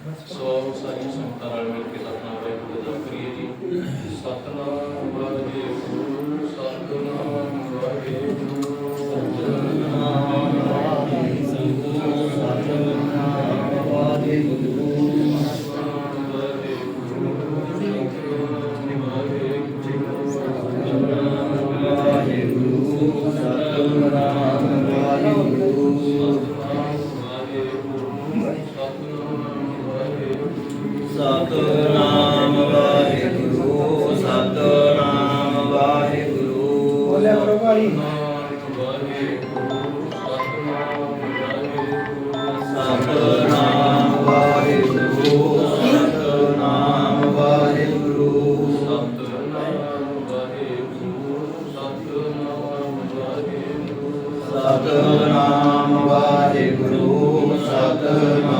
ਸੋ ਸਾਰੀ ਸੰਗਤਾਂ ਨਾਲ ਮਿਲ ਕੇ ਆਪਣਾ ਵਾਹਿਗੁਰੂ ਦਾ ਕਰੀਏ ਜੀ ਸਤਨਾਮ ਵਾਹਿਗੁਰੂ ਸਤਨਾਮ ਵਾਹਿਗੁਰੂ ਸਤਨਾਮ ਵਾਹਿਗੁਰੂ ਸਤਨਾਮ ਵਾਹਿਗੁਰੂ। ਬੋਲਿਆ ਕਰੋ ਭਾਈ। ਸਤਨਾਮ ਵਾਹਿਗੁਰੂ ਸਤਨਾਮ ਵਾਹਿਗੁਰੂ। ਸਤਨਾਮ ਵਾਹਿਗੁਰੂ ਸਤਨਾਮ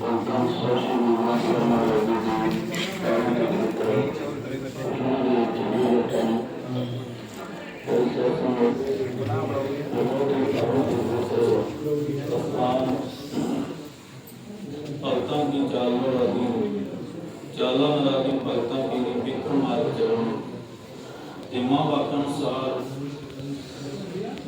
welcome social भक्तों की चालों लगी हुई चालों लगी भक्तों की विक्रम आचरण जिम्मा भक्तन सार